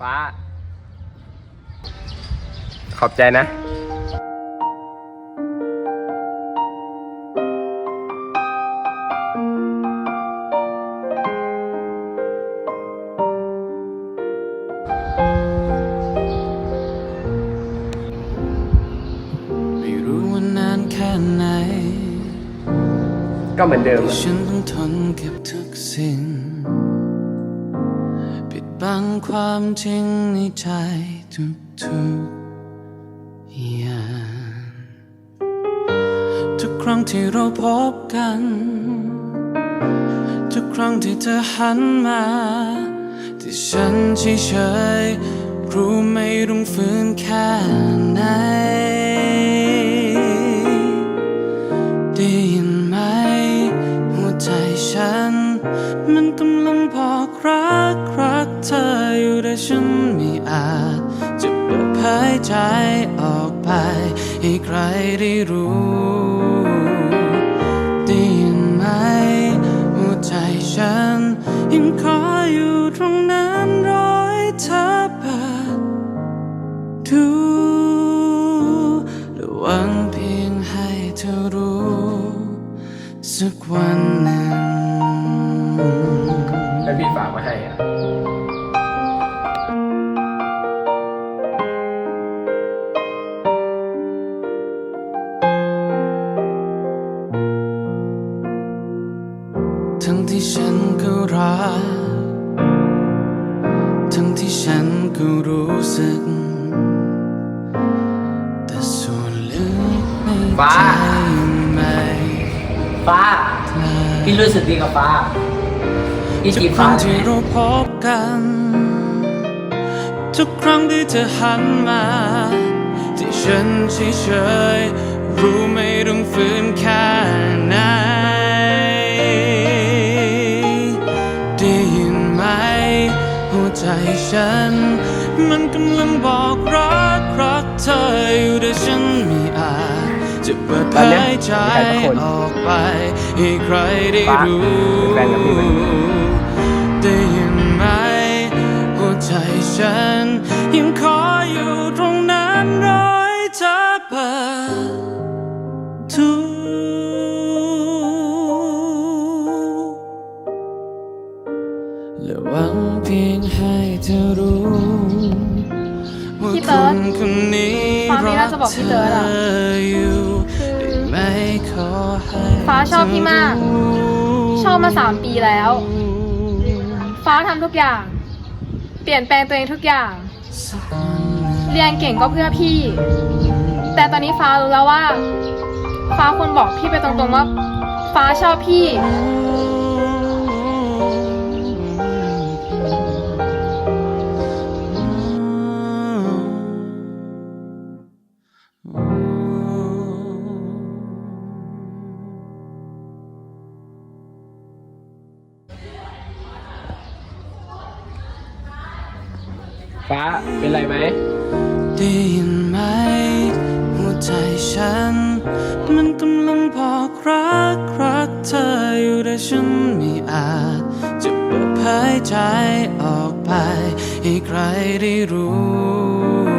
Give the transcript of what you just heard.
ฟ้า ขอบใจนะไม่รู้ว่านานแค่ไหนก็เหมือนเดิมอะฉันต้องทนกับทุกสิ่งปิด บังความจริงในใจทุกๆอย่างทุกครั้งที่เราพบกัน ทุกครั้งที่เธอหันมา ที่ฉันเฉยๆรู้ไม่ต้องฝืนแค่ไหน มันกำลังบอกรักรักเธออยู่แต่ฉันไม่อาจ จะเปิดเผยใจออกไป ให้ใครได้รู้ได้ยินไหมหัวใจฉัน ยังคอยอยู่ตรงนั้นรอให้เธอเปิดดูและหวังเพียงให้เธอรู้ สักวันหนึ่ง มาให้อะทั้งที่ฉันก็รัก ทั้งที่ฉันก็รู้สึก แต่ส่วนลึกในฟ้าใจไม่ฟ้า พี่รู้สึกดีกับฟ้า พี่ทุจีกบคฟ้ารั้งเลที่ยเราพบกัน ทุกครั้งที่เธอหันมา ที่ฉันเฉยๆรู้ไม่ต้องฝืนแค่ไหน ได้ยินไหม หัวใจฉัน มันกำลังบอกรักรักเธออยู่แต่ฉันไม่อาจ จะเปิดเผยใจออกไป ให้ใครได้ฟ้ารู้ ฉัน ยังคอยอยู่ตรงนั้นรอให้เธอเปิดทุกและหวังเพียงให้เธอรู้ว่าพี่คเติร์ดนคนนี้ฟ้ามีรัน่ากจะบอกพี่เติร์ดอะเธออยู่ได้ไหมขอให้ฟ้าชอบพี่มากเธรู้ชอบมาสามปีแล้ว ฟ้าทำทุกอย่าง เปลี่ยนแปลงตัวเองทุกอย่างสักวันหนึ่งเรียนเก่งก็เพื่อพี่ แต่ตอนนี้ฟ้ารู้แล้วว่า ฟ้าควรบอกพี่ไปตรงๆว่า ฟ้าชอบพี่ ฟ้าเป็นไรไหมได้ยินไหมหัวใจฉัน มันกำลังบอกรักรักเธออยู่แต่ฉันไม่อาจ จะเปิดเผยใจออกไป ให้ใครได้รู้